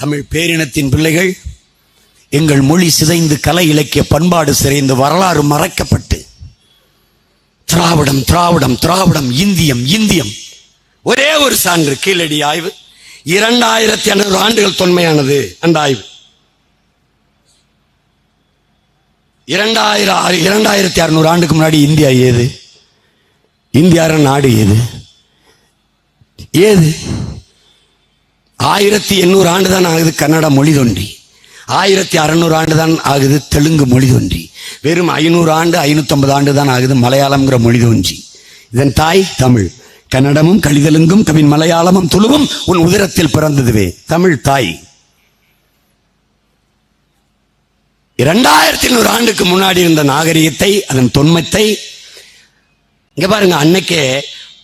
தமிழ் பேரினத்தின் பிள்ளைகள் எங்கள் மொழி சிதைந்து கலை இலக்கிய பண்பாடு சிதைந்து வரலாறு மறைக்கப்பட்டு திராவிடம் திராவிடம் திராவிடம் இந்தியம் இந்தியம். ஒரே ஒரு சான்று கீழடி ஆய்வு. இரண்டாயிரத்தி ஐநூறு ஆண்டுகள் தொன்மையானது அந்த ஆய்வு. இரண்டாயிரம் இரண்டாயிரத்தி அறுநூறு ஆண்டுக்கு முன்னாடி இந்தியா ஏது? இந்தியார நாடு ஏது? ஏது? ஆயிரத்தி எண்ணூறு ஆண்டு தான் ஆகுது கன்னட மொழி தோன்றி ஆயிரத்தி அறநூறு ஆண்டு தான் ஆகுது தெலுங்கு மொழி தோன்றி வெறும் ஐநூறு ஆண்டு ஐநூற்றம்பது ஆண்டு தான் ஆகுது மலையாளம்ங்கிற மொழி தோன்றி இதன் தாய் தமிழ். கன்னடமும் கழிதலுங்கும் கவின் மலையாளமும் துளுவும் உன் உதிரத்தில் பிறந்ததுவே. தமிழ் தாய். இரண்டாயிரத்தி நூறு ஆண்டுக்கு முன்னாடி இருந்த நாகரிகத்தை அதன் தொன்மத்தை இங்க பாருங்க அன்னைக்கே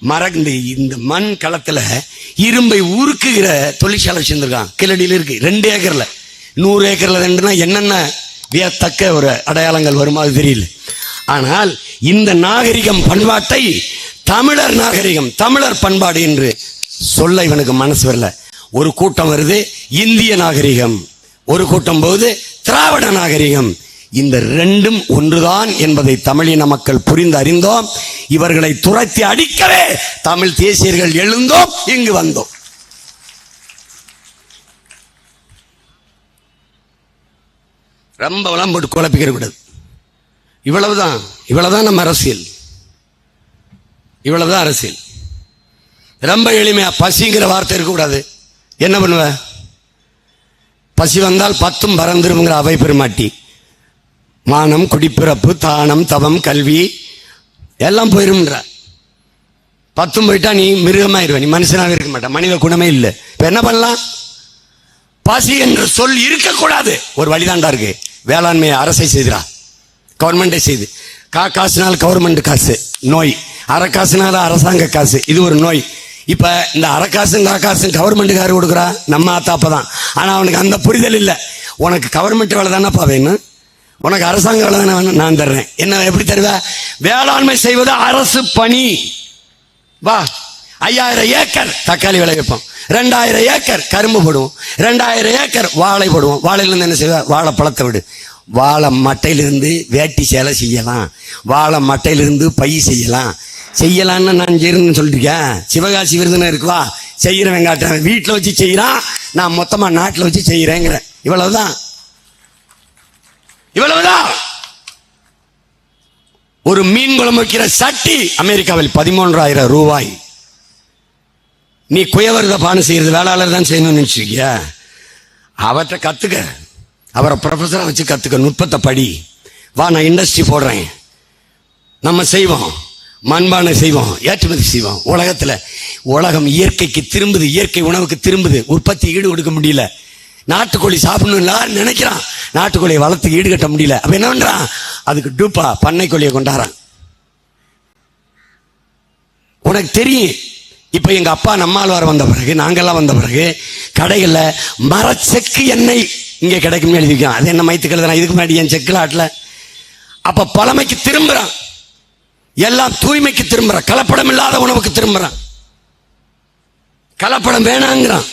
மறந்து இந்த மண் களத்துல இரும்பை உருக்குகிற தொழிற்சாலை வச்சிருந்திருக்கான். கிளடியில் இருக்கு. ரெண்டு ஏக்கர்ல. நூறு ஏக்கர்ல ரெண்டுனா என்னென்ன வியத்தக்க ஒரு அடையாளங்கள் வருமா அது தெரியல. ஆனால் இந்த நாகரிகம் பண்பாட்டை தமிழர் நாகரிகம் தமிழர் பண்பாடு என்று சொல்ல இவனுக்கு மனசு வரல. ஒரு கூட்டம் வருது இந்திய நாகரிகம். ஒரு கூட்டம் போது திராவிட நாகரிகம். இந்த ரெண்டும் ஒன்றுதான் என்பதை தமிழின மக்கள் புரிந்து அறிந்தோம். இவர்களை துரத்தி அடிக்கவே தமிழ் தேசியர்கள் எழுந்தோம் இங்கு வந்தோம். ரொம்ப வளம் போட்டு குழப்பிக்கிற கூடாது இவ்வளவுதான். இவ்வளவுதான் நம்ம அரசியல். இவ்வளவுதான் அரசியல். ரொம்ப எளிமையா பசிங்கிற வார்த்தை இருக்கக்கூடாது. என்ன பண்ணுவ? பசி வந்தால் பத்தும் பறந்துருங்கிற அவை பெருமாட்டி மானம் குடிப்பிறப்பு தானம் தவம் கல்வி எல்லாம் போயிரும்ன்ற. பத்தும் போயிட்டா நீ மிருகமாயிருவ நீ மனுஷனாக இருக்க மாட்டா மனித குணமே இல்லை. இப்போ என்ன பண்ணலாம்? பசி என்ற சொல் இருக்கக்கூடாது. ஒரு வழிதாண்டா இருக்கு. வேளாண்மையை அரசை செய்கிறா கவர்மெண்டே செய்து. கா காசுனால கவர்மெண்ட் காசு. நோய். அறக்காசுனால அரசாங்க காசு. இது ஒரு நோய். இப்போ இந்த அறக்காசும் காக்காசும் கா காசும் கொடுக்குறா. நம்ம ஆத்தாப்ப தான் ஆனால் அவனுக்கு அந்த புரிதல் இல்லை. உனக்கு கவர்மெண்ட் வேலை தானேப்பா வேணும்? உனக்கு அரசாங்க வேலை தானே நான் தர்றேன். என்ன எப்படி தருவ? வேளாண்மை செய்வது அரசு பணி. வா. ஐயாயிரம் ஏக்கர் தக்காளி விளை வைப்போம். ரெண்டாயிரம் ஏக்கர் கரும்பு போடுவோம். ரெண்டாயிரம் ஏக்கர் வாழை போடுவோம். வாழையிலேருந்து என்ன செய்வா? வாழை பழத்தை விடு. வாழை மட்டையிலிருந்து வேட்டி சேலை செய்யலாம். வாழை மட்டையிலிருந்து பை செய்யலாம். செய்யலான்னு நான் செய்யணும்னு சொல்லிருக்கேன் சிவகாசி விருதுன்னு இருக்குவா செய்யறவன் காட்டுறேன் வீட்டில் வச்சு செய்கிறான் நான் மொத்தமாக நாட்டில் வச்சு செய்கிறேங்கிறேன் இவ்வளவுதான். இவ்வளவுதான். ஒரு மீன் குழம்பு வைக்கிற சட்டி அமெரிக்காவில் பதிமூன்றாயிரம் ரூபாய். நீ குயவர்த பானை செய்யறது வேளாளர் தான் செய்யணும்னு நினைச்சிருக்கியா? அவர்கிட்ட கத்துக்க. அவரை ப்ரொஃபஸராக வச்சு கத்துக்க நுட்பத்தை படி. வா நான் இண்டஸ்ட்ரி போடுறேன். நம்ம செய்வோம். மண்பானை செய்வோம். ஏற்றுமதி செய்வோம். உலகத்துல உலகம் இயற்கைக்கு திரும்புது இயற்கை உணவுக்கு திரும்புது. உற்பத்தி ஈடு கொடுக்க முடியல. நாட்டுக்கோழி சாப்பிடணும் எல்லாரும் நினைக்கிறான். நாட்டுக்கோழியை வளர்த்து ஈடுகட்ட முடியல. அப்ப என்ன அதுக்கு டூப்பா பண்ணை கோழியை கொண்டாடுறான். உனக்கு தெரியும். இப்போ எங்கள் அப்பா நம்மாழ்வார் வந்த பிறகு நாங்கள்லாம் வந்த பிறகு கடைகளில் மரச்செக்கு எண்ணெய் இங்கே கிடைக்கும்னு எழுதிக்கலாம் அது என்ன மைத்து தானே இதுக்கு முன்னாடி என் செக்கில் ஆட்டல அப்போ பழமைக்கு திரும்புகிறான் எல்லாம் தூய்மைக்கு திரும்புகிறான் கலப்படம் இல்லாத உணவுக்கு திரும்புகிறான் கலப்படம் வேணாங்கிறான்.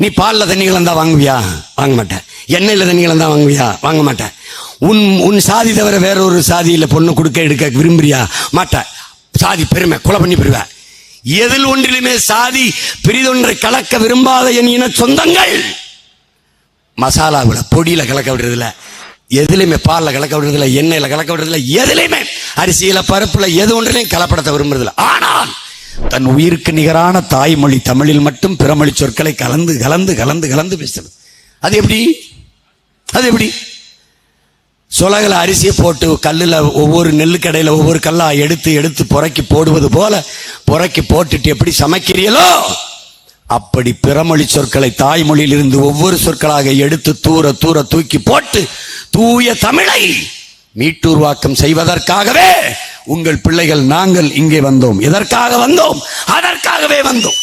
நீ பாலில் தண்ணி கலந்தா வாங்குவியா? வாங்க மாட்டேன். எண்ணெயில் தண்ணி கலந்தா வாங்குவியா? வாங்க மாட்டேன். உன் உன் சாதி தவிர வேற ஒரு சாதியில் பொண்ணு கொடுக்க எடுக்க விரும்புறியா? மாட்ட சாதி பெருமை கொலை பண்ணி பெறுவேன் எதில் ஒன்றிலுமே சாதி பெரிதொன்றை கலக்க விரும்பாத என் இன சொந்தங்கள். மசாலாவில் பொடியில் கலக்க விடுறதில்ல. எதுலையுமே பாலில் கலக்க விடுறதில்ல எண்ணெயில் கலக்க விடுறதில்ல எதுலையுமே. அரிசியில் பருப்பில் எது ஒன்றிலையும் கலப்படத்தை விரும்புறதில்ல. ஆனால் தன் உயிருக்கு நிகரான தாய்மொழி தமிழில் மட்டும் பிறமொழி சொற்களை கலந்து கலந்து கலந்து கலந்து பேசுறது. அது எப்படி? அது எப்படி? சுலகில் அரிசியை போட்டு கல்லில் ஒவ்வொரு நெல்லு கடையில் ஒவ்வொரு கல்லா எடுத்து எடுத்து புறக்கி போடுவது போல புறக்கி போட்டுட்டு எப்படி சமைக்கிறீங்களோ அப்படி பிறமொழி சொற்களை தாய்மொழியில் இருந்து ஒவ்வொரு சொற்களாக எடுத்து தூர தூர தூக்கி போட்டு தூய தமிழை மீட்டுருவாக்கம் செய்வதற்காகவே உங்கள் பிள்ளைகள் நாங்கள் இங்கே வந்தோம். எதற்காக வந்தோம்? அதற்காகவே வந்தோம்.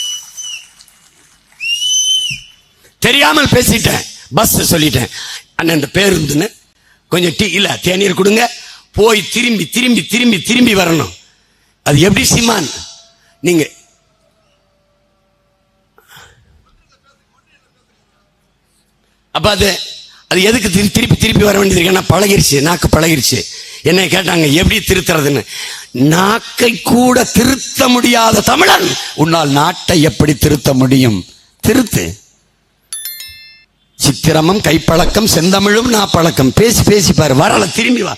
தெரியாமல் பேசிட்டேன். பஸ் சொல்லிட்டேன். அண்ணன் இந்த பேருந்துன்னு கொஞ்சம் டீ இல்ல தேநீர் கொடுங்க. போய் திரும்பி திரும்பி திரும்பி திரும்பி வரணும். அது எப்படி சிமான்? நீங்க அப்ப அது அது எதுக்கு திரு- திருப்பி திருப்பி வர வேண்டியது இருக்கு? ஏன்னா பழகிருச்சு நாக்கு பழகிருச்சு. என்னை கேட்டாங்க எப்படி திருத்துறதுன்னு? நாக்கை கூட திருத்த முடியாத தமிழன். உன்னால் நாட்டை எப்படி திருத்த முடியும்? திருத்து. சித்திரமும் கைப்பழக்கம் செந்தமிழும் நாப்பழக்கம். பேசி பேசி பாரு வரல திரும்பி வா.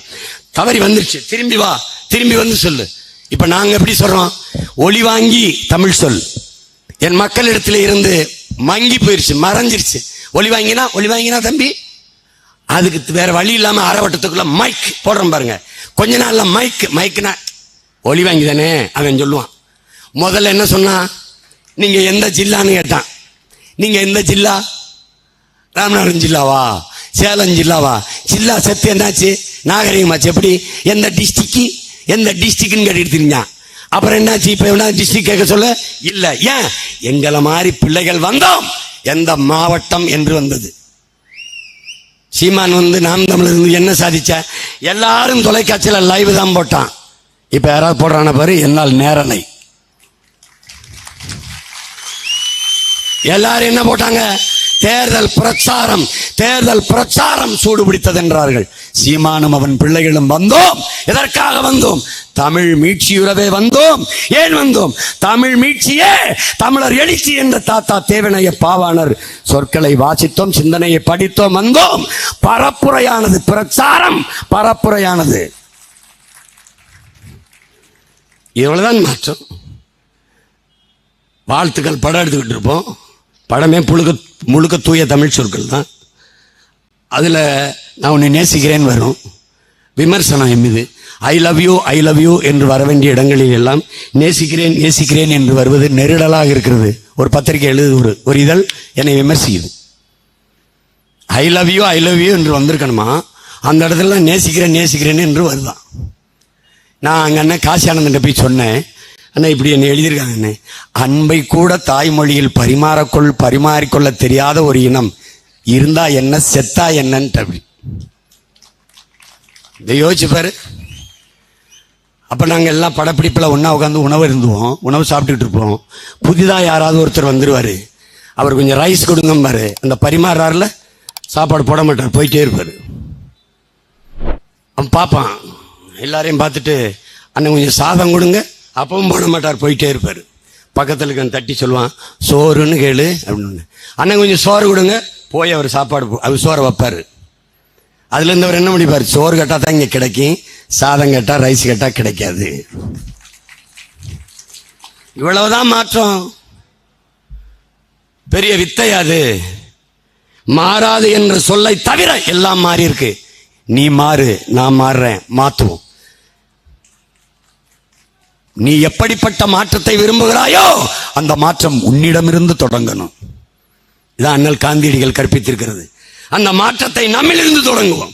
தவறி வந்துருச்சு திரும்பி வா திரும்பி வந்து சொல்லு. இப்ப நாங்க எப்படி சொல்றோம்? ஒளி வாங்கி தமிழ் சொல். என் மக்களிடத்தில் இருந்து மங்கி போயிருச்சு மறைஞ்சிருச்சு. ஒளி வாங்கினா ஒளி வாங்கினா தம்பி? அதுக்கு வேற வழி இல்லாமல் அரைவட்டத்துக்குள்ள மைக் போடுறோம் பாருங்க. கொஞ்ச நாள்ல மைக் மைக்னா ஒளி வாங்கி தானே அவன் சொல்லுவான். முதல்ல என்ன சொன்னான் நீங்க எந்த ஜில்லான்னு கேட்டான். நீங்க எந்த ஜில்லா? ராமநாதன் ஜில்லாவா? சேலம் ஜில்லாவா? ஜில்லா செத்து என்னாச்சு? நாகரிகமாச்சு எப்படி? எந்த டிஸ்ட்ரிக்கு எந்த டிஸ்ட்ரிக்னு கேட்டுட்டு தெரிஞ்சான் அப்புறம் என்னாச்சு? இப்போ என்ன டிஸ்ட்ரிக் கேட்க சொல்ல? இல்லை. ஏன்? எங்களை மாதிரி பிள்ளைகள் வந்தோம். எந்த மாவட்டம் என்று வந்தது. சீமான் வந்து நாம் தமிழர் இருந்து என்ன சாதிச்ச? எல்லாரும் தொலைக்காட்சியில் லைவ் தான் போட்டான். இப்போ யாராவது போடுறான பாரு என்னால் நேரலை. எல்லாரும் என்ன போட்டாங்க? தேர்தல் பிரச்சாரம் தேர்தல் பிரச்சாரம் சூடுபிடித்தது என்றார்கள் சீமானும் அவன் பிள்ளைகளும் வந்தோம். எதற்காக வந்தோம்? தமிழ் மீட்சியுறவே வந்தோம். ஏன் வந்தோம்? தமிழ் மீட்சியே தமிழர் எழுச்சி என்ற தாத்தா தேவனைய பாவாணர் சொற்களை வாசித்தோம் சிந்தனையை படித்தோம் வந்தோம். பரப்புரையானது பிரச்சாரம் பரப்புரையானது. இவ்வளவுதான் மாற்றம். வாழ்த்துக்கள் படம் எடுத்துக்கிட்டு இருப்போம். படமே புழுக முழுக்க தூய தமிழ் சொற்கள் தான். அதில் நான் உன்னை நேசிக்கிறேன் வரும் விமர்சனம் எம்மிது. I love you I love you என்று வர வேண்டிய இடங்களில் எல்லாம் நேசிக்கிறேன் நேசிக்கிறேன் என்று வருவது நெருடலாக இருக்கிறது. ஒரு பத்திரிகை எழுது ஒரு ஒரு இதழ் என்னை விமர்சிக்குது. I love you I love you என்று வந்திருக்கணுமா? அந்த இடத்துல நேசிக்கிறேன் நேசிக்கிறேன் என்று வருதான். நான் அங்கே அண்ணன் காசி ஆனந்தன் போய் சொன்னேன். அண்ணா இப்படி என்ன எழுதியிருக்காங்க அண்ணே. அன்பை கூட தாய்மொழியில் பரிமாறக்கொள் பரிமாறிக்கொள்ள தெரியாத ஒரு இனம். இருந்தா என்ன செத்தா என்னன்ட்டு அப்படி. இதை யோசிச்சு பாரு. அப்ப நாங்க எல்லாம் படப்பிடிப்புல ஒன்றா உட்காந்து உணவு இருந்துவோம். உணவு சாப்பிட்டுட்டு இருப்போம். புதிதா யாராவது ஒருத்தர் வந்துருவாரு. அவர் கொஞ்சம் ரைஸ் கொடுங்கம்பாரு. அந்த பரிமாறுறாருல சாப்பாடு போட மாட்டார். போயிட்டே இருப்பாரு. அவன் பார்ப்பான். எல்லாரையும் பார்த்துட்டு அண்ணன் கொஞ்சம் சாதம் கொடுங்க. அப்பவும் போட மாட்டார் போயிட்டே இருப்பார். பக்கத்தில் இருக்க தட்டி சொல்லுவான் சோறுன்னு கேளு அப்படின்னு. அண்ணன் கொஞ்சம் சோறு கொடுங்க போய் அவர் சாப்பாடு அவர் சோறை வைப்பார். அதுலேருந்து அவர் என்ன முடிப்பார் சோறு கேட்டால் தான் இங்கே கிடைக்கும் சாதம் கேட்டால் ரைஸ் கேட்டால் கிடைக்காது. இவ்வளவுதான் மாற்றம். பெரிய வித்தை அது. மாறாது என்ற சொல்லை தவிர எல்லாம் மாறி இருக்கு. நீ மாறு நான் மாறுறேன் மாற்றுவோம் நீ எப்படிப்பட்ட மாற்றத்தை விரும்புகிறாயோ அந்த மாற்றம் உன்னிடமிருந்து தொடங்கணும். இதான் அண்ணல் காந்தியடிகள் கற்பித்திருக்கிறது. அந்த மாற்றத்தை நம்மிலிருந்து தொடங்குவோம்.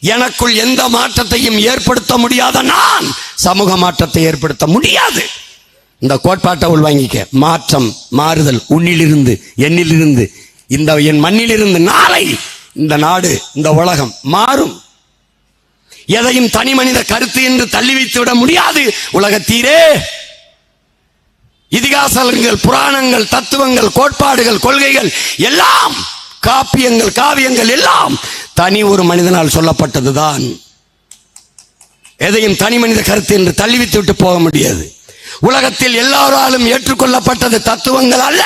எனக்குள் எந்த மாற்றத்தையும் ஏற்படுத்த முடியாத நான் சமூக மாற்றத்தை ஏற்படுத்த முடியாது. இந்த கோட்பாட்டை உள்வாங்கிக்க. மாற்றம் மாறுதல் உன்னிலிருந்து என்னிலிருந்து இந்த என் மண்ணிலிருந்து நாளை இந்த நாடு இந்த உலகம் மாறும். எதையும் தனி மனித கருத்து என்று தள்ளி வைத்து விட முடியாது உலகத்தீரே இதிகாசங்கள் புராணங்கள் தத்துவங்கள் கோட்பாடுகள் கொள்கைகள் எல்லாம் காப்பியங்கள் காவியங்கள் எல்லாம் தனி ஒரு மனிதனால் சொல்லப்பட்டதுதான். எதையும் தனி மனித கருத்து என்று தள்ளிவித்து விட்டு போக முடியாது. உலகத்தில் எல்லாராலும் ஏற்றுக்கொள்ளப்பட்டது தத்துவங்கள் அல்ல.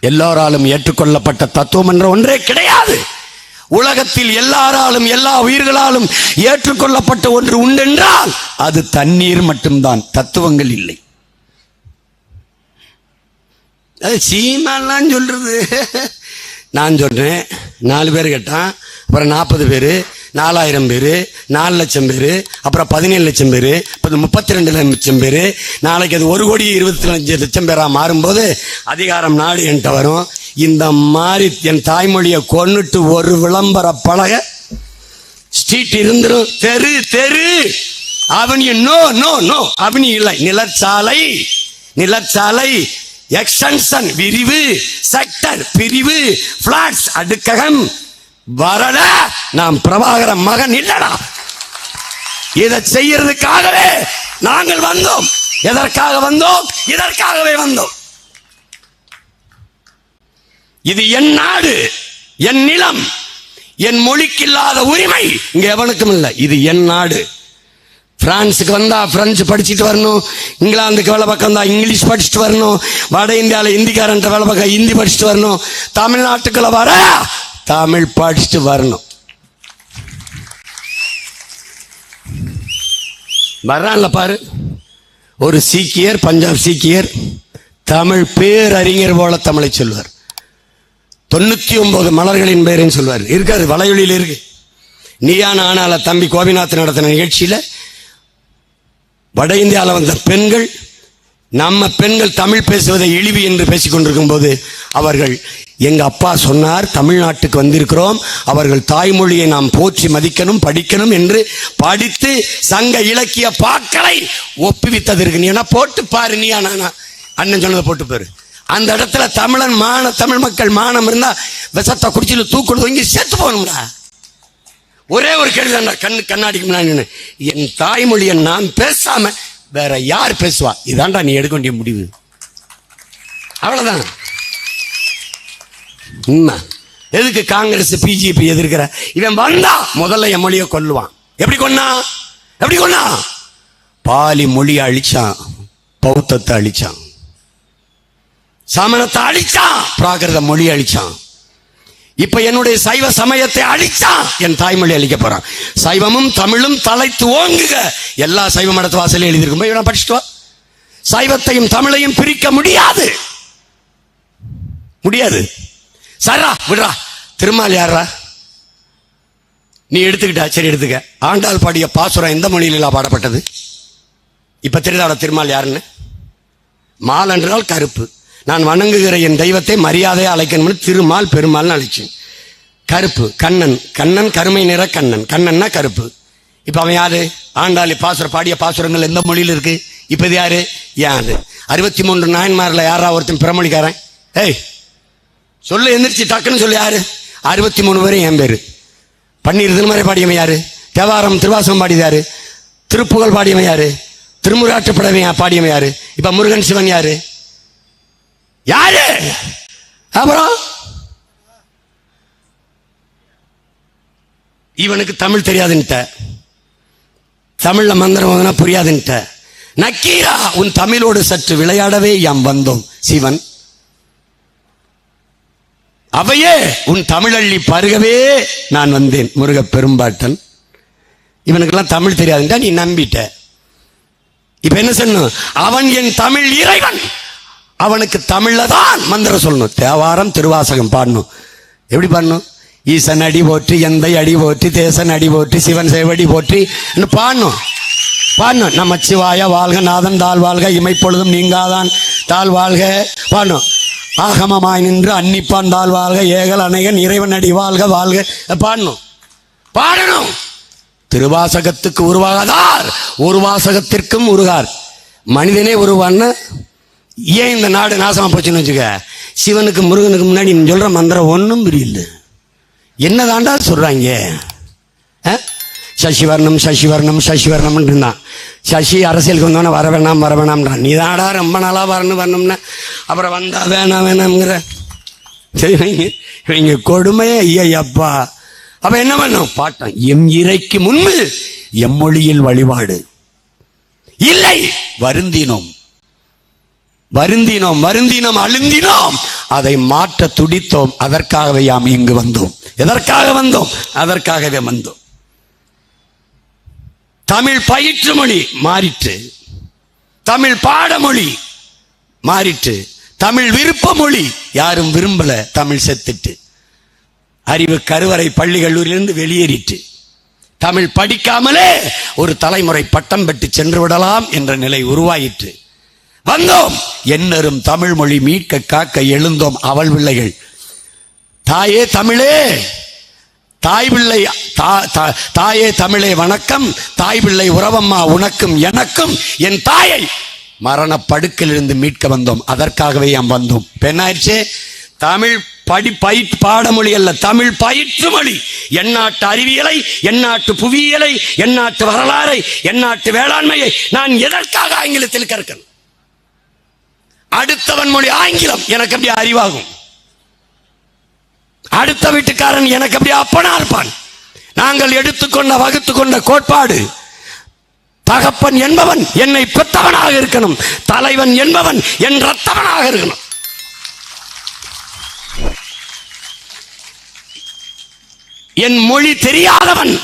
எல்லாராலும் ஏற்றுக்கொள்ளப்பட்ட தத்துவம் என்ற ஒன்றே கிடையாது. உலகத்தில் எல்லாராலும் எல்லா உயிர்களாலும் ஏற்றுக்கொள்ளப்பட்ட ஒன்று உண்டென்றால் அது தண்ணீர் மட்டும்தான். தத்துவங்கள் இல்லை. அது சீமான்லாம் சொல்றது. நான் சொல்றேன். நாலு பேர் கேட்டான். அப்புறம் நாற்பது பேர் நாலாயிரம் பேர் நாலு லட்சம் பேர் அப்புறம் பதினேழு லட்சம் பேர் இப்போ முப்பத்தி ரெண்டு லட்சம் பேர். நாளைக்கு அது ஒரு கோடி இருபத்தி அஞ்சு லட்சம் பேராக மாறும்போது அதிகாரம் நாடு என்கிட்ட வரும். இந்த மாதிரி என் தாய்மொழியை கொண்டுட்டு ஒரு விளம்பர பழக ஸ்ட்ரீட் இருந்துடும் தெரு தெரு. அவனி நோ நோ நோ அவனி இல்லை. நிலச்சாலை நிலச்சாலை எக்ஸ்டென்ஷன் விரிவு செக்டர் பிரிவு பிளாட்ஸ் அடுக்ககம். வரல நாம் பிரபாகர மகன் இல்லடா. இதை செய்யறதுக்காகவே நாங்கள் வந்தோம். எதற்காக வந்தோம்? இதற்காகவே வந்தோம். இது என் நாடு என் நிலம் என் மொழிக்கு இல்லாத உரிமை. இங்க எவனுக்கும் இல்லை. இது என் நாடு. பிரான்ஸுக்கு வந்தா பிரெஞ்சு படிச்சுட்டு வரணும். இங்கிலாந்துக்கு வேலை பக்கம் தான் இங்கிலீஷ் படிச்சுட்டு வரணும். வட இந்தியாவில் ஹிந்திக்காரன்ட்ட வேலை பக்கம் ஹிந்தி படிச்சுட்டு வரணும். தமிழ்நாட்டுக்குள்ள வர தமிழ் படிச்சுட்டு வரணும். வர்றான்ல பாரு. ஒரு சீக்கியர் பஞ்சாப் சீக்கியர் தமிழ் பேரறிஞர் போல தமிழை சொல்வார் தொண்ணூத்தி ஒன்பது மலர்களின் பெயரையும் சொல்வார். இருக்காது வலையொலியில் இருக்கு. நீயா நானால தம்பி கோபிநாத் நடத்தின நிகழ்ச்சியில் வட இந்தியாவில் வந்த பெண்கள் நம்ம பெண்கள் தமிழ் பேசுவதை இழிவு என்று பேசிக்கொண்டிருக்கும் போது அவர்கள் எங்கள் அப்பா சொன்னார் தமிழ்நாட்டுக்கு வந்திருக்கிறோம் அவர்கள் தாய்மொழியை நாம் போற்றி மதிக்கணும் படிக்கணும் என்று படித்து சங்க இலக்கிய பாக்களை ஒப்புவித்தது இருக்கு நீ என்ன போட்டு பாரு நீ நானா அண்ணன் சொன்னதை போட்டு பாரு. அந்த இடத்துல தமிழன் மான தமிழ் மக்கள் மானம் இருந்தா விஷத்தை குடிச்சிட்டு தூக்குறது இங்க சேர்த்து போகணும்டா. ஒரே ஒரு கேள்வி தான் கண்ணு கண்ணாடிக்கு முன்னாடி நின்னு, என் தாய்மொழியை நான் பேசாம வேற யார் பேசுவா? இதான்டா நீ எடுக்க வேண்டிய முடிவு. அவ்வளவுதான். உண்மை. எதுக்கு காங்கிரஸ் பிஜேபி எதிர்க்கிற? இவன் வந்தா முதல்ல என் மொழியை கொல்லுவான். எப்படி கொன்னா? எப்படி கொன்னா? பாலி மொழியை அழிச்சான் பௌத்தத்தை அழிச்சான். சமணத்தை அழிச்சான். பிராகிருத மொழி அழிச்சான். இப்ப என்னுடைய சைவ சமயத்தை அழிச்சான். என் தாய்மொழி அழிக்க போறான். சைவமும் தமிழும் தலைத்து ஓங்குக. எல்லா சைவ மடத்து வாசலையும் எழுதியிருக்கும். போய் படிச்சுட்டு வா. சைவத்தையும் தமிழையும் பிரிக்க முடியாது. முடியாது. சரா விடுறா. திருமால் யாரா நீ எடுத்துக்கிட்டா? சரி எடுத்துக்க. ஆண்டாள் பாடிய பாசுரம் எந்த மொழியில பாடப்பட்டது? இப்ப தெரியுதாடா திருமால் யாருன்னு? மால் என்றால் கருப்பு. நான் வணங்குகிற என் தெய்வத்தை மரியாதையாக அழைக்கணும்னு திருமால் பெருமாள்னு அழைச்சேன். கருப்பு கண்ணன். கண்ணன் கருமை நிற கண்ணன். கண்ணன்னா கருப்பு. இப்போ அவன் யாரு? ஆண்டாளி பாசுர பாடிய பாசுரங்கள் எந்த மொழியில் இருக்கு? இப்போ இது யாரு? யாரு அறுபத்தி மூன்று நாயன்மார்ல யாரா ஒருத்தன் பிறமொழிக்காரன்? ஏய் சொல்லு எந்திரிச்சு டக்குன்னு சொல்லு யாரு? அறுபத்தி மூணு பேரும் என் பேர். பன்னீர் திருமறை பாடியவன் யாரு? தேவாரம் திருவாசம் பாடியது யாரு? திருப்புகழ் பாடியவன் யாரு? திருமுறாற்றுப்படவன் பாடியவன் யாரு? இப்போ முருகன் சிவன் யாரு? யாரு? அப்புறம்? இவனுக்கு தமிழ் தெரியாதுன்ட்ட. தமிழ்ல மந்திரம் ஓதுனா புரியாதுன்ட்ட. நக்கீரா உன் தமிழோடு சற்று விளையாடவே யாம் வந்தோம் சிவன். அவையே உன் தமிழள்ளி பருகவே நான் வந்தேன் முருக பெரும்பாட்டன். இவனுக்கெல்லாம் தமிழ் தெரியாதுன்ட்டா நீ நம்பிட்ட. இப்ப என்ன சொல்லணும் அவன் என் தமிழ் இறைவன். அவனுக்கு தமிழில் தான் மந்திரம் சொல்லணும். தேவாரம் திருவாசகம் பாடணும். எப்படி பாடணும்? ஈசன் அடி போற்றி எந்தை அடி போற்றி தேசன் அடி போற்றி சிவன் சேவடி போற்றி பாடணும். பாடணும். நம்ம சிவாய வாழ்க நாதன் தாழ் வாழ்க இமைப்பொழுதும் நீங்காதான் தாழ் வாழ்க. பாடணும். ஆகமமாய் நின்று அன்னிப்பான் தாழ் வாழ்க ஏகல் அணைகன் இறைவன் அடி வாழ்க வாழ்க. பாடணும். பாடணும். திருவாசகத்துக்கு உருவாகாதார். ஒரு வாசகத்திற்கும் உருகார். மனிதனே உருவான்னு ஏன் இந்த நாடு நாசமாக போச்சுன்னு வச்சுக்க? சிவனுக்கு முருகனுக்கு முன்னாடி நீ மந்திரம் ஒன்றும் புரியல. என்ன தாண்டா ஆ? சசிவர்ணம் சசிவர்ணம் சசிவர்ணம்னு இருந்தான். சசி அரசியலுக்கு வந்தோன்னே வர வேணாம் வர வேணாம்ன்றான் நீ தாடா ரொம்ப நாளாக வரணும் வரணும்னா. அப்புறம் வந்தா வேணாம் வேணாம்ங்கிற. சரி இவங்க இவங்க கொடுமையே ஐயப்பா அப்போ என்ன பண்ணும்? பாட்டம். எம் இறைக்கு முன்பு எம்மொழியில் வழிபாடு. இல்லை வருந்தினோம். வருந்தினோம் வருந்தினோம் அழுந்தினோம். அதை மாற்ற துடித்தோம். அதற்காகவே யாம் இங்கு வந்தோம். எதற்காக வந்தோம்? அதற்காகவே வந்தோம். தமிழ் பயிற்று மொழி மாறிற்று. தமிழ் பாடமொழி மாறிற்று. தமிழ் விருப்ப மொழி யாரும் விரும்பல. தமிழ் செத்துட்டு. அறிவு கருவறை பள்ளி கல்லூரியிலிருந்து வெளியேறிட்டு தமிழ் படிக்காமலே ஒரு தலைமுறை பட்டம் பெற்று சென்று விடலாம் என்ற நிலை உருவாயிற்று. வந்தோம். என்னரும் தமிழ் மொழி மீட்க காக்க எழுந்தோம் அவள் பிள்ளைகள். தாயே தமிழே தாய் பிள்ளை தா- தா- தாயே தமிழே வணக்கம் தாய் பிள்ளை உறவம்மா உனக்கும் எனக்கும் என் தாயை மரண படுக்கிலிருந்து மீட்க வந்தோம். அதற்காகவே நாம் வந்தோம். பெண்ணாயிடுச்சே தமிழ் படி பயிற் பாடமொழி அல்ல தமிழ் பயிற்று மொழி. எந்நாட்டு அறிவியலை எந்நாட்டு புவியியலை எந்நாட்டு வரலாறை எந்நாட்டு வேளாண்மையை நான் எதற்காக ஆங்கிலத்தில் கற்கணும்? அடுத்தவன் மொழி ஆங்கிலம். எனக்கு அப்படியே அறிவாகும். அடுத்த வீட்டுக்காரன் எனக்கு அப்படி அப்பனா இருப்பான் நாங்கள் எடுத்துக்கொண்ட வகுத்துக்கொண்ட கோட்பாடு தகப்பன் என்பவன் என்னை பெத்தவனாக இருக்கணும் தலைவன் என்பவன் என் ரத்தவனாக இருக்கணும். என் மொழி தெரியாதவன்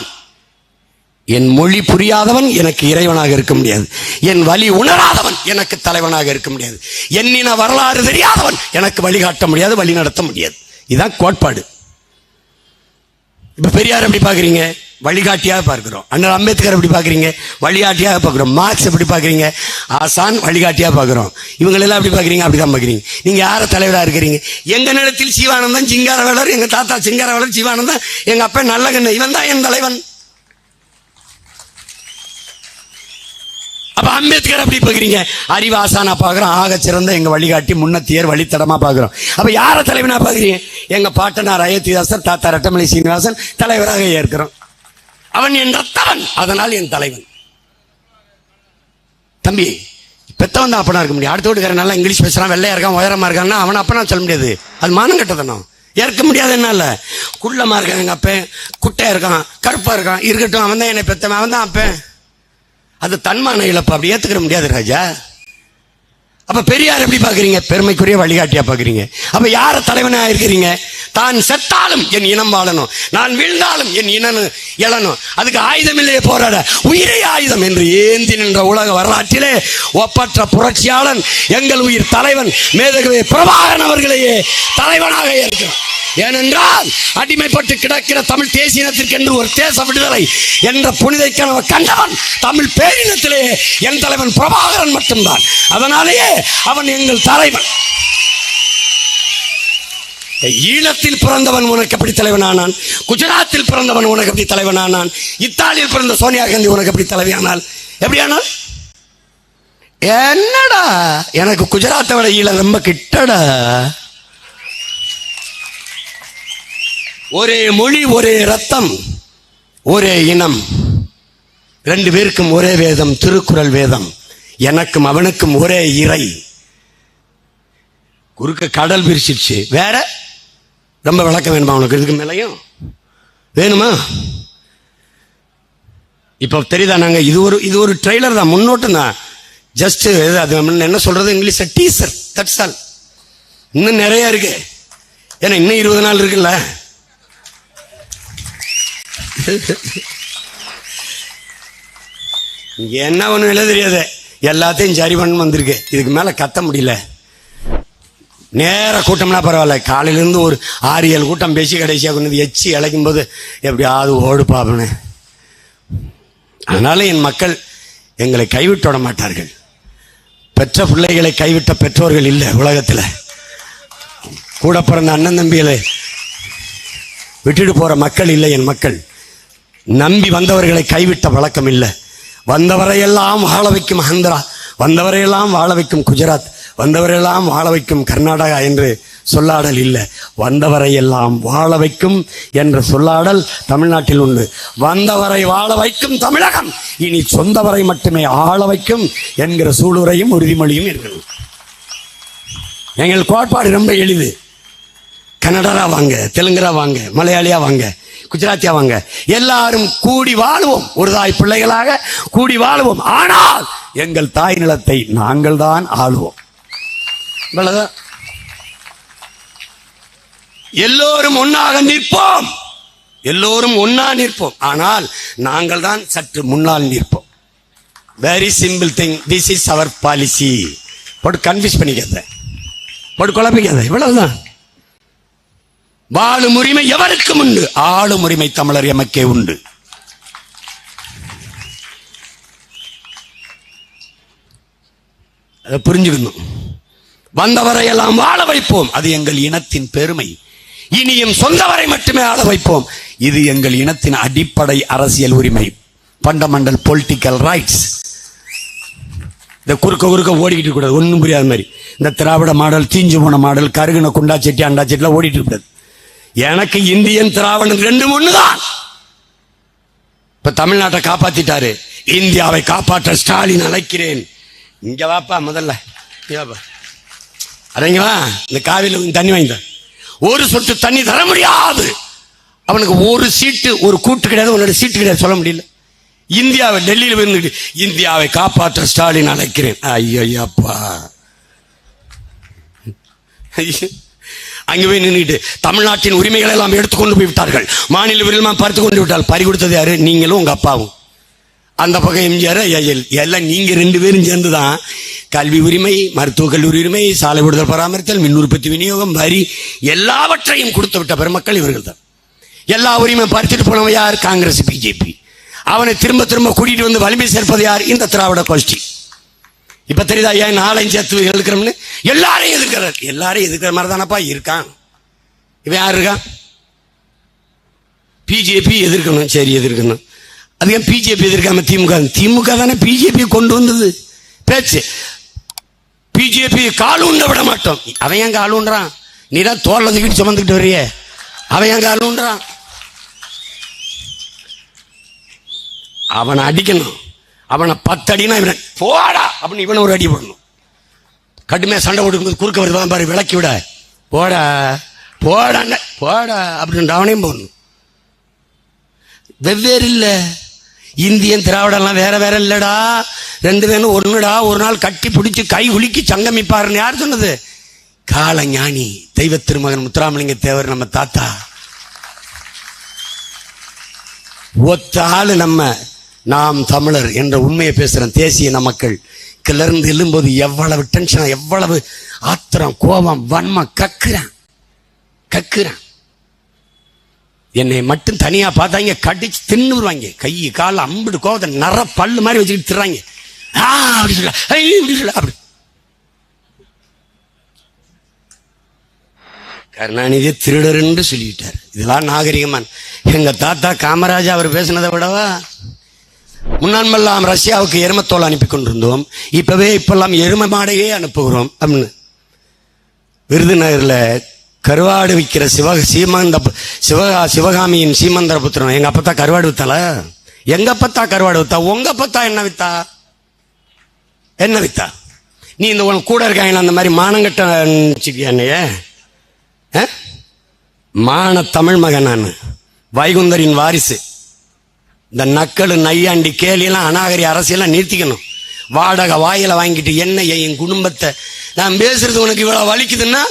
என் மொழி புரியாதவன் எனக்கு இறைவனாக இருக்க முடியாது. என் வழி உணராதவன் எனக்கு தலைவனாக இருக்க முடியாது. என்னின வரலாறு தெரியாதவன் எனக்கு வழிகாட்ட முடியாது வழி நடத்த முடியாது. இதுதான் கோட்பாடு. இப்போ பெரியார் எப்படி பார்க்குறீங்க? வழிகாட்டியாக பார்க்குறோம். அண்ணல் அம்பேத்கர் எப்படி பார்க்குறீங்க? வழிகாட்டியாக பார்க்குறோம். மார்க்ஸ் எப்படி பார்க்குறீங்க? ஆசான் வழிகாட்டியாக பார்க்குறோம். இவங்களெல்லாம் எப்படி பாக்குறீங்க அப்படிதான் பார்க்குறீங்க. நீங்கள் யாரை தலைவராக இருக்கிறீங்க? எங்கள் நிலத்தில் சிவானந்தன் சிங்காரவேலர் எங்கள் தாத்தா சிங்காரவேலர் சிவானந்தன் எங்கள் அப்பா நல்லகண்ண இவன் தான் என் தலைவன். அப்ப அம்பேத்கர் அப்படி பாக்குறீங்க அறிவாசானா பாக்குறோம் ஆக சிறந்த எங்க வழிகாட்டி முன்னத்தியர் வழித்தடமா பாக்குறோம் அப்ப யார தலைவனா பாக்குறீங்க எங்க பாட்டனார் அயோத்திதாசர் தாத்தா ரட்டமலை சீனிவாசன் தலைவராக ஏற்கிறோம். அவன் என் ரத்தவன். அதனால் என் தலைவன். தம்பி பெத்தவன் தான் அப்பனா இருக்க முடியும். அடுத்த வீட்டுக்காரன் நல்லா இங்கிலீஷ் பேசுறான் வெள்ளையா இருக்கான் உயரமா இருக்கான்னா அவன் அப்பனா சொல்ல முடியாது. அது மானம் கட்டதனும். ஏற்க முடியாது என்னால. குள்ளமா இருக்கான் எங்க அப்பன். குட்டையா இருக்கான் கருப்பா இருக்கான். இருக்கட்டும் அவன் தான் என்னை பெத்தவன் அவன் தான் அப்பன். அது தன்மான இழப்பு. அப்படி ஏற்றுக்கிற முடியாது ராஜா. அப்போ பெரியார் எப்படி பார்க்குறீங்க பெருமைக்குரிய வழிகாட்டியாக பார்க்குறீங்க அப்போ யாரை தலைவனாக இருக்கிறீங்க? தான் செத்தாலும் என் இனம் வாழணும். நான் வீழ்ந்தாலும் என் இனம் எழணும். அதுக்கு ஆயுதம் இல்லையே போராட. உயிரே ஆயுதம் என்று ஏந்தி நின்ற உலக வரலாற்றிலே ஒப்பற்ற புரட்சியாளன் எங்கள் உயிர் தலைவன் மேதகவே பிரபாகரன் அவர்களையே தலைவனாக இருக்கிறான் ஏனென்றால் அடிமைப்பட்டு கிடக்கிற தமிழ் தேசியனத்திற்கென்று ஒரு தேச விடுதலை என்ற புனிதை கனவு கண்டவன் தமிழ் பேரினத்திலே என் தலைவன் பிரபாகரன் மட்டும்தான். அதனாலேயே அவன் எங்கள் தலைவன். ஈழத்தில் பிறந்தவன் உனக்கு எப்படி தலைவனானான்? குஜராத்தில் பிறந்தவன் உனக்கு எப்படி தலைவனானான்? இத்தாலியில் பிறந்த சோனியா காந்தி உனக்கு எப்படி தலைவியானால் எப்படியானால் என்னடா? எனக்கு குஜராத்தை விட ஈழம் ரொம்ப கிட்டடா. ஒரே மொழி ஒரே ரத்தம் ஒரே இனம். ரெண்டு பேருக்கும் ஒரே வேதம் திருக்குறள் வேதம். எனக்கும் அவனுக்கும் ஒரே இறை. குறுக்க கடல் பிரிச்சிருச்சு. வேற? ரொம்ப விளக்கம் வேணுமா உனக்கு? இதுக்கு மேலையும்? வேணுமா? இப்போ தெரியுதா நாங்கள் இது ஒரு இது ஒரு ட்ரெய்லர் தான் முன்னோட்டம் தான். ஜஸ்ட் அது என்ன சொல்கிறது இங்கிலீஷ் டீசர் தட்ஸ் ஆல் இன்னும் நிறைய இருக்கு. ஏன்னா இன்னும் இருபது நாள் இருக்குல்ல. என்ன ஒன்றும் எழுத தெரியாது. எல்லாத்தையும் சரி பண்ண வந்திருக்கு. இதுக்கு மேலே கத்த முடியல. நேர கூட்டம்னா பரவாயில்ல. காலையிலேருந்து ஒரு ஆறு ஏழு கூட்டம் பேசி கடைசியாக கொண்டு வந்து எச்சி இழைக்கும் போது எப்படியாவது ஓடு பாப்பனு அதனால் என் மக்கள் எங்களை கைவிட்டு விட மாட்டார்கள். பெற்ற பிள்ளைகளை கைவிட்ட பெற்றோர்கள் இல்லை உலகத்தில். கூட பிறந்த அண்ணன் தம்பிகளை விட்டுட்டு போகிற மக்கள் இல்லை என் மக்கள். நம்பி வந்தவர்களை கைவிட்ட வழக்கம் இல்லை. வந்தவரையெல்லாம் வாழ வைக்கும் மஹந்திரா வந்தவரையெல்லாம் வாழ வைக்கும் குஜராத். வந்தவரெல்லாம் வாழ வைக்கும் கர்நாடகா என்று சொல்லாடல் இல்லை. வந்தவரை எல்லாம் வாழ வைக்கும் என்ற சொல்லாடல் தமிழ்நாட்டில் உண்டு. வந்தவரை வாழ வைக்கும் தமிழகம் இனி சொந்தவரை மட்டுமே ஆள வைக்கும் என்கிற சூளுரையும் உறுதிமொழியும் இருக்கிறது எங்கள் கோட்பாடு ரொம்ப எளிது. கன்னடரா வாங்க தெலுங்கரா வாங்க மலையாளியா வாங்க குஜராத்தியா வாங்க. எல்லாரும் கூடி வாழுவோம். ஒரு தாய் பிள்ளைகளாக கூடி வாழுவோம். ஆனால் எங்கள் தாய் நிலத்தை நாங்கள் தான் ஆளுவோம். இவ்வளவுதான். எல்லோரும் ஒன்னாக நிற்போம். எல்லோரும் ஒன்னா நிற்போம். ஆனால் நாங்கள் தான் சற்று முன்னால் நிற்போம். Very simple thing this is our policy போட்டு கன்ஃபியூஸ் பண்ணிக்காத. போட்டு குழப்பிக்காத. இவ்வளவுதான். வாழும் உரிமை எவருக்கும் உண்டு? ஆளும் உரிமை தமிழர் எமக்கே உண்டு. அதை புரிஞ்சுக்கணும். வந்தவரை எல்லாம் வாழ வைப்போம். அது எங்கள் இனத்தின் பெருமை. இனியும் சொந்தவரை மட்டுமே ஆள வைப்போம். இது எங்கள் இனத்தின் அடிப்படை அரசியல் உரிமை. ஃபண்டமெண்டல் பொலிட்டிக்கல் ரைட்ஸ் இந்த குறுக்க குறுக்க ஓடிக்கிட்டு இருக்கக்கூடாது. ஒன்றும் புரியாத மாதிரி. இந்த திராவிட மாடல் தீஞ்சு போன மாடல் கருகுன குண்டா செட்டி அண்டா செட்டிலாம் ஓடிட்டு கூடாது எனக்கு இந்தியன் திராவிடன் ரெண்டும் தான் இப்போ தமிழ்நாட்டை காப்பாற்றிட்டாரு இந்தியாவை காப்பாற்ற ஸ்டாலின் அழைக்கிறேன். இங்கே வாப்பா முதல்ல. அடங்க வா இந்த காவிரியில் தண்ணி வாங்கி ஒரு சொட்டு தண்ணி தர முடியாது. அவனுக்கு ஒரு சீட்டு ஒரு கூட்டு கிடையாது உன்னோட சீட்டு கிடையாது சொல்ல முடியல. இந்தியாவை டெல்லியில் இருந்துட்டு இந்தியாவை காப்பாற்ற ஸ்டாலின் அழைக்கிறேன். ஐயப்பா அங்கே போய் நின்றுட்டு தமிழ்நாட்டின் உரிமைகளை எல்லாம் எடுத்துக்கொண்டு போய் விட்டார்கள். மாநில உரிமை பறித்து கொண்டு விட்டால் பறி கொடுத்தது யாரு? நீங்களும் உங்கள் அப்பாவும். அந்த பக்கம் எம்ஜிஆர் ஐஎல் எல்லாம் நீங்கள் ரெண்டு பேரும் சேர்ந்து தான் கல்வி உரிமை மருத்துவக் கல்லூரி உரிமை சாலை விடுதல் பராமரித்தல் மின் உற்பத்தி விநியோகம் வரி எல்லாவற்றையும் கொடுத்து விட்ட பெருமக்கள் இவர்கள் தான் எல்லா உரிமை பறித்துட்டு போனவன் யார்? காங்கிரஸ் பிஜேபி. அவனை திரும்ப திரும்ப கூட்டிட்டு வந்து வலிமை சேர்ப்பது யார்? இந்த திராவிட கோஷ்டி. இப்போ தெரியுதா ஏன் நாளையும் சேர்த்து எதுக்கிறோம்னு எல்லாரையும் எதிர்க்கிறார். எல்லாரையும் எதிர்க்கிற மாதிரி தானப்பா இருக்கான். இவன் யார் இருக்கான்? பிஜேபி எதிர்க்கணும் சரி எதிர்க்கணும். அது ஏன் பிஜேபி எதிர்க்காம திமுக. திமுக தானே பிஜேபி கொண்டு வந்தது. பேச்சு. பிஜேபி கால் உண்ட விட மாட்டோம். அவன் ஏன் கால் உண்றான் நீ தான் தோல்ல தூக்கிட்டு சுமந்துக்கிட்டு வரிய அவன் எங்க ஆளுன்றான் உண்றான் அவனை அடிக்கணும். அவனை பத்து இவன் போடா! அப்படின்னு இவனை ஒரு அடி போடணும். கடுமையாக சண்டை போடும்போது குறுக்க வருதான் பாரு விளக்கி விட. போடா போடா போடா அப்படின்ற அவனையும் போடணும். வெவ்வேறு இல்லை. இந்தியன் திராவிடம்லாம் வேற வேற இல்லடா. ரெண்டு பேரும் ஒன்றுடா ஒரு நாள் கட்டி பிடிச்சி கை உலுக்கி சங்கமிப்பாருன்னு யார் சொன்னது? கால ஞானி தெய்வ திருமகன் முத்துராமலிங்க தேவர் நம்ம தாத்தா. ஒத்த ஆள் நம்ம நாம் தமிழர் என்ற உண்மையை பேசுகிற தேசிய நமக்கள் கிளர்ந்து எழும்போது எவ்வளவு டென்ஷன் எவ்வளவு ஆத்திரம் கோபம் வன்மம் கக்குறான். கக்குறான். என்னை மட்டும் தனியா பார்த்தாங்க கடிச்சு தின்னுருவாங்க. கை கால் அம்பிடு கோவத்தை நர பல்லு மாதிரி வச்சுக்கிட்டு திறாங்க ஆ அப்படி சொல்ல. இப்படி சொல்ல. அப்படி. கருணாநிதி திருடருன்னு சொல்லிட்டார். இதெல்லாம் நாகரிகமான். எங்க தாத்தா காமராஜா அவர் பேசினதை விடவா? முன்னான்மெல்லாம் ரஷ்யாவுக்கு எருமத்தோல் அனுப்பி கொண்டிருந்தோம் இப்பவே இப்பெல்லாம் எருமை மாடையே அனுப்புகிறோம். அப்படின்னு. விருதுநகர்ல கருவாடு விற்கிற சிவ சீமந்த சிவகா சிவகாமியின் சீமந்தர புத்திரன்? எங்க அப்பத்தா கருவாடு வித்தால எங்க அப்பத்தா கருவாடு வித்தா? உங்க அப்பத்தா என்ன வித்தா? என்ன வித்தா? நீ இந்த உன் கூட இருக்காங்க அந்த மாதிரி மானங்கட்ட என்னைய? ஆ? மான தமிழ் மகன் நான். வைகுந்தரின் வாரிசு. இந்த நக்கல் நையாண்டி கேலியெல்லாம் அநாகரி அரசியெல்லாம் நிறுத்திக்கணும். வாடகை வாயில வாங்கிட்டு என்ன என் குடும்பத்தை நான் பேசுறது உனக்கு இவ்வளவு வலிக்குதுன்னா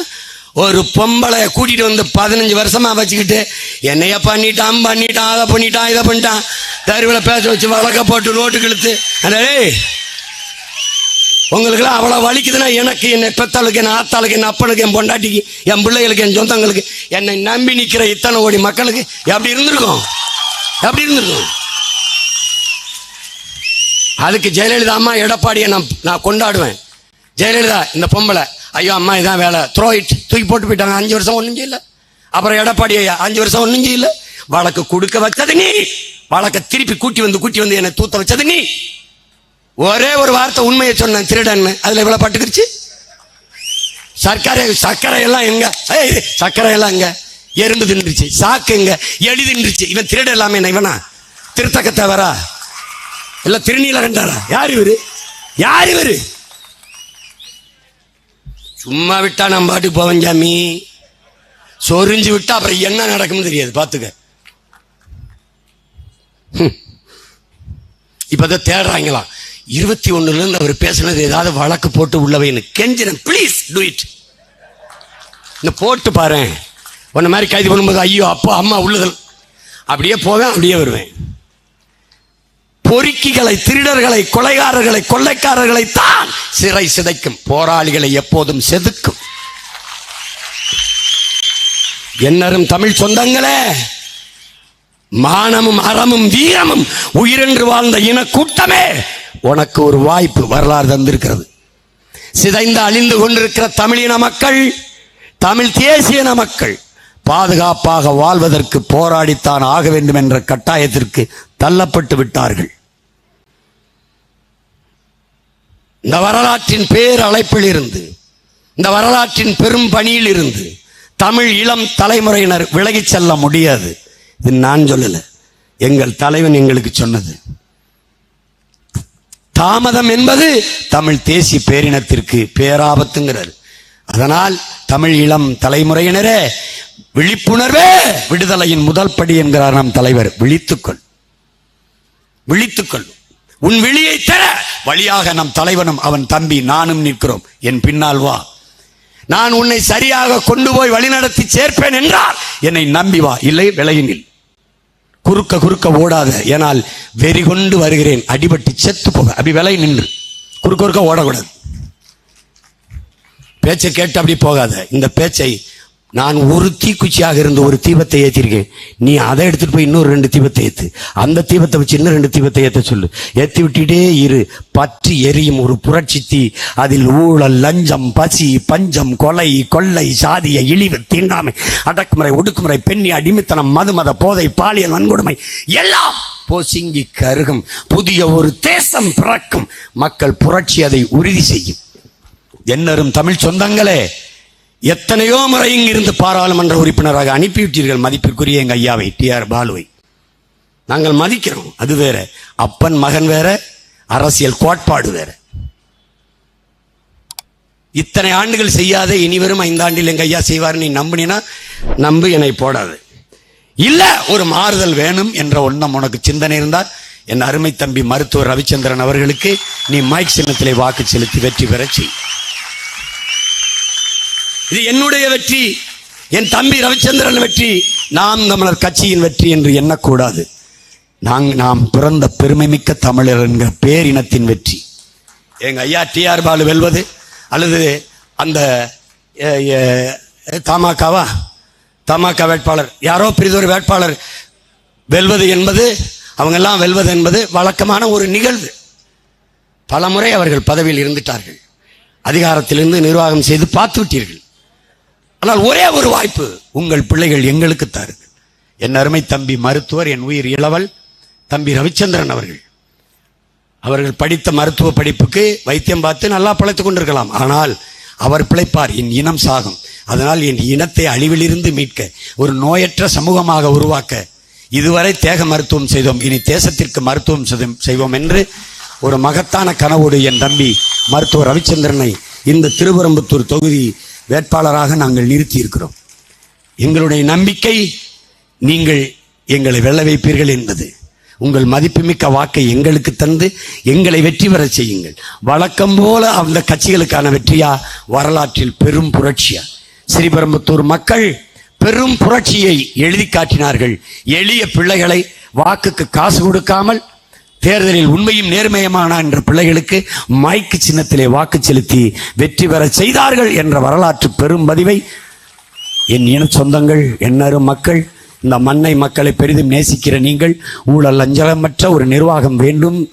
ஒரு பொம்பளை கூட்டிட்டு வந்து பதினஞ்சு வருஷமா வச்சுக்கிட்டு என்னைய பண்ணிட்டான் பண்ணிட்டான் அதை பண்ணிட்டான் இதை பண்ணிட்டான். தெருவில் பேச வச்சு வழக்க போட்டு நோட்டு இழுத்து டேய் உங்களுக்குலாம் அவ்வளோ வலிக்குதுன்னா எனக்கு என்னை பெத்தாளுக்கு என் ஆத்தாளுக்கு என் அப்பனுக்கு என் பொண்டாட்டிக்கு என் பிள்ளைகளுக்கு என் சொந்தங்களுக்கு என்னை நம்பி நிற்கிற இத்தனை கோடி மக்களுக்கு எப்படி இருந்திருக்கும்? எப்படி இருந்திருக்கும்? அதுக்கு ஜெயலலிதா அம்மா எடப்பாடியை நான் நான் கொண்டாடுவேன். ஜெயலலிதா இந்த பொம்பளை ஐயோ அம்மா இதான் வேலை. த்ரோ இட் தூக்கி போட்டு போயிட்டாங்க. அஞ்சு வருஷம் ஒன்றும் செய்யல. அப்புறம் எடப்பாடி ஐயா அஞ்சு வருஷம் ஒன்றும் செய்யல. வழக்கு கொடுக்க வச்சது நீ. வழக்கை திருப்பி கூட்டி வந்து கூட்டி வந்து என்னை தூத்த வச்சது நீ. ஒரே ஒரு வார்த்தை உண்மையை சொன்னேன் திருடன்னு. அதில் இவ்வளோ பட்டுக்கிடுச்சு சர்க்கரை சர்க்கரை எல்லாம் எங்க? ஏய், சர்க்கரை எல்லாம் எங்க? எறும்பு தின்றுச்சு சாக்கு எங்க? எலி தின்றுச்சு இவன் திருட எல்லாமே என்ன இவனா? திருத்தக்க வரா இல்லை திருநீல கண்டாரா யார் இவரு? யார் இவரு? சும்மா விட்டா நம்ம பாட்டுக்கு போவேன் சாமி. சொரிஞ்சு விட்டா அப்புறம் என்ன நடக்கும்னு தெரியாது பாத்துக்க ஹம். இப்பதான் தேடுறாங்களாம் இருபத்தி ஒண்ணுல இருந்து அவர் பேசுனது ஏதாவது வழக்கு போட்டு உள்ளவைன்னு கெஞ்சினேன் ப்ளீஸ் டூ இட் இந்த போட்டு பாரு உன்ன மாதிரி கைது பண்ணும்போது ஐயோ அப்பா அம்மா உள்ளதல். அப்படியே போவேன் அப்படியே வருவேன். பொறுக்கிகளை திருடர்களை கொலைகாரர்களை கொள்ளைக்காரர்களை தான் சிறை சிதைக்கும். போராளிகளை எப்போதும் செதுக்கும். என்னரும் தமிழ் சொந்தங்களே மானமும் அறமும் வீரமும் உயிரென்று வாழ்ந்த இன கூட்டமே உனக்கு ஒரு வாய்ப்பு வரலாறு தந்திருக்கிறது. சிதைந்து அழிந்து கொண்டிருக்கிற தமிழின மக்கள் தமிழ் தேசியன மக்கள் பாதுகாப்பாக வாழ்வதற்கு போராடித்தான் ஆக வேண்டும் என்ற கட்டாயத்திற்கு தள்ளப்பட்டு விட்டார்கள். இந்த வரலாற்றின் பேர் அழைப்பில் இருந்து இந்த வரலாற்றின் பெரும் பணியில் இருந்து தமிழ் இளம் தலைமுறையினர் விலகிச் செல்ல முடியாது. இது நான் சொல்லலை. எங்கள் தலைவன் எங்களுக்கு சொன்னது. தாமதம் என்பது தமிழ் தேசிய பேரினத்திற்கு பேராபத்துங்கிறார் அதனால் தமிழ் இளம் தலைமுறையினரே விழிப்புணர்வே விடுதலையின் முதல் படி என்கிறார் நம் தலைவர். விழித்துக்கொள். விழித்துக்கொள். உன் விழியை தர வழியாக நம் தலைவனும் அவன் தம்பி நானும் நிற்கிறோம். என் பின்னால் வா. நான் உன்னை சரியாக கொண்டு போய் வழிநடத்தி சேர்ப்பேன் என்றால் என்னை நம்பி வா. இல்லை விளையினில் குறுக்க குறுக்க ஓடாத. ஏனால் வெறி கொண்டு வருகிறேன். அடிபட்டு செத்து போக. அப்படி விலை நின்று. குறுக்க குறுக்க ஓடக்கூடாது. பேச்சை கேட்டு அப்படி போகாத. இந்த பேச்சை நான் ஒரு தீக்குச்சியாக இருந்த ஒரு தீபத்தை ஏற்றிருக்கேன் நீ அதை எடுத்துட்டு போய் இன்னொரு ரெண்டு தீபத்தை ஏத்து. அந்த தீபத்தை வச்சு இன்னும் ரெண்டு தீபத்தை ஏற்ற சொல்லு. ஏற்றி விட்டுட்டே இரு. பற்றி எரியும் ஒரு புரட்சி தீ. அதில் ஊழல் லஞ்சம் பசி பஞ்சம் கொலை கொள்ளை சாதிய இழிவு தீண்டாமை அடக்குமுறை ஒடுக்குமுறை பெண்ணி அடிமைத்தனம் மதுமத போதை பாலியல் வன்கொடுமை எல்லாம் போசிங்கி கருகும். புதிய ஒரு தேசம் பிறக்கும். மக்கள் புரட்சி அதை உறுதி செய்யும். என்னரும் தமிழ் சொந்தங்களே எத்தனையோ முறை இங்கிருந்து பாராளுமன்ற உறுப்பினராக அனுப்பிவிட்டீர்கள் மதிப்பிற்குரிய எங்கள் ஐயாவை டி ஆர் பாலுவை. நாங்கள் மதிக்கிறோம் அது வேற. அப்பன் மகன் வேற அரசியல் கோட்பாடு வேற. இத்தனை ஆண்டுகள் செய்யாத இனிவரும் ஐந்தாண்டில் எங்க ஐயா செய்வார் நீ நம்பினா நம்பு என்னை போடாது. இல்ல ஒரு மாறுதல் வேணும் என்ற ஒண்ணம் உனக்கு சிந்தனை இருந்தால் என் அருமை தம்பி மருத்துவர் ரவிச்சந்திரன் அவர்களுக்கு நீ மைக் சின்னத்திலே வாக்கு செலுத்தி வெற்றி பெறச் செய். இது என்னுடைய வெற்றி என் தம்பி ரவிச்சந்திரன் வெற்றி நாம் தமிழர் கட்சியின் வெற்றி என்று எண்ணக்கூடாது. நாங் நாம் பிறந்த பெருமைமிக்க தமிழர் என்கிற பேரினத்தின் வெற்றி. எங்க ஐயா டிஆர் பாலு வெல்வது அல்லது அந்த தமாகாவா? தமாகா வேட்பாளர் யாரோ பெரிதொரு வேட்பாளர் வெல்வது என்பது அவங்கெல்லாம் வெல்வது என்பது வழக்கமான ஒரு நிகழ்வு. பலமுறை அவர்கள் பதவியில் இருந்துட்டார்கள். அதிகாரத்திலிருந்து நிர்வாகம் செய்து பார்த்து விட்டீர்கள். ஆனால் ஒரே ஒரு வாய்ப்பு உங்கள் பிள்ளைகள் எங்களுக்கு தாருங்கள் என் அருமை தம்பி மருத்துவர் என் உயிர் இளவல் தம்பி ரவிச்சந்திரன் அவர்கள். அவர்கள் படித்த மருத்துவ படிப்புக்கு வைத்தியம் பார்த்து நல்லா பிழைத்து கொண்டிருக்கலாம். ஆனால் அவர் பிழைப்பார். என் இனம் சாகும். அதனால் என் இனத்தை அழிவிலிருந்து மீட்க ஒரு நோயற்ற சமூகமாக உருவாக்க இதுவரை தேக மருத்துவம் செய்தோம். இனி தேசத்திற்கு மருத்துவம் செய்வோம் என்று ஒரு மகத்தான கனவோடு என் தம்பி மருத்துவர் ரவிச்சந்திரனை இந்த திருவரம்புத்தூர் தொகுதி வேட்பாளராக நாங்கள் நிறுத்தி இருக்கிறோம் எங்களுடைய நம்பிக்கை நீங்கள் எங்களை வெல்ல வைப்பீர்கள் என்பது. உங்கள் மதிப்புமிக்க வாக்கை எங்களுக்கு தந்து எங்களை வெற்றி பெற செய்யுங்கள். வழக்கம் போல அந்த கட்சிகளுக்கான வெற்றியா? வரலாற்றில் பெரும் புரட்சியா? ஸ்ரீபெரும்புத்தூர் மக்கள் பெரும் புரட்சியை எழுதி காட்டினார்கள். எளிய பிள்ளைகளை வாக்குக்கு காசு கொடுக்காமல் தேர்தலில் உண்மையும் நேர்மையுமான என்ற பிள்ளைகளுக்கு மைக்கு சின்னத்திலே வாக்கு செலுத்தி வெற்றி பெற செய்தார்கள் என்ற வரலாற்று பெரும் பதிவை என் இன சொந்தங்கள் என்னரும் மக்கள் இந்த மண்ணை மக்களை பெரிதும் நேசிக்கிற நீங்கள் ஊழல் லஞ்சலமற்ற ஒரு நிர்வாகம் வேண்டும்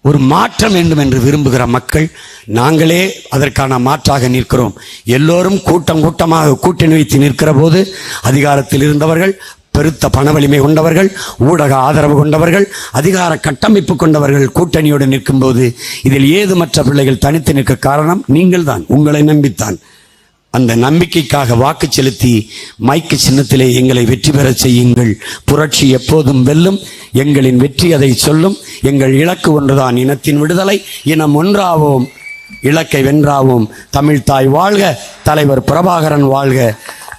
ஒரு மாற்றம் வேண்டும் என்று விரும்புகிற மக்கள் நாங்களே அதற்கான மாற்றாக நிற்கிறோம். எல்லோரும் கூட்டம் கூட்டமாக கூட்டணி வைத்து நிற்கிற போது அதிகாரத்தில் இருந்தவர்கள் பெருத்த பண வலிமை கொண்டவர்கள் ஊடக ஆதரவு கொண்டவர்கள் அதிகார கட்டமைப்பு கொண்டவர்கள் கூட்டணியோடு நிற்கும்போது இதில் ஏதுமற்ற பிள்ளைகள் தனித்து நிற்க காரணம் நீங்கள் தான் உங்களை நம்பித்தான். அந்த நம்பிக்கைக்காக வாக்கு செலுத்தி மைக்கு சின்னத்திலே எங்களை வெற்றி பெறச் செய்யுங்கள். புரட்சி எப்போதும் வெல்லும் எங்களின் வெற்றி அதை சொல்லும். எங்கள் இலக்கு ஒன்றுதான் இனத்தின் விடுதலை இனம் ஒன்றாவோம் இலக்கை வென்றாவோம். தமிழ் தாய் வாழ்க தலைவர் பிரபாகரன் வாழ்க.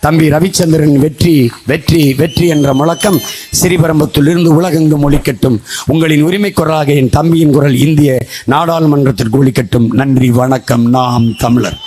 தம்பி ரவிச்சந்திரன் வெற்றி வெற்றி வெற்றி என்ற முழக்கம் சிறிபரம்பத்திலிருந்து உலகெங்கும் ஒழிக்கட்டும் உங்களின் உரிமை குரலாக என் தம்பியின் குரல் இந்திய நாடாளுமன்றத்திற்கு ஒழிக்கட்டும் நன்றி வணக்கம். நாம் தமிழர்.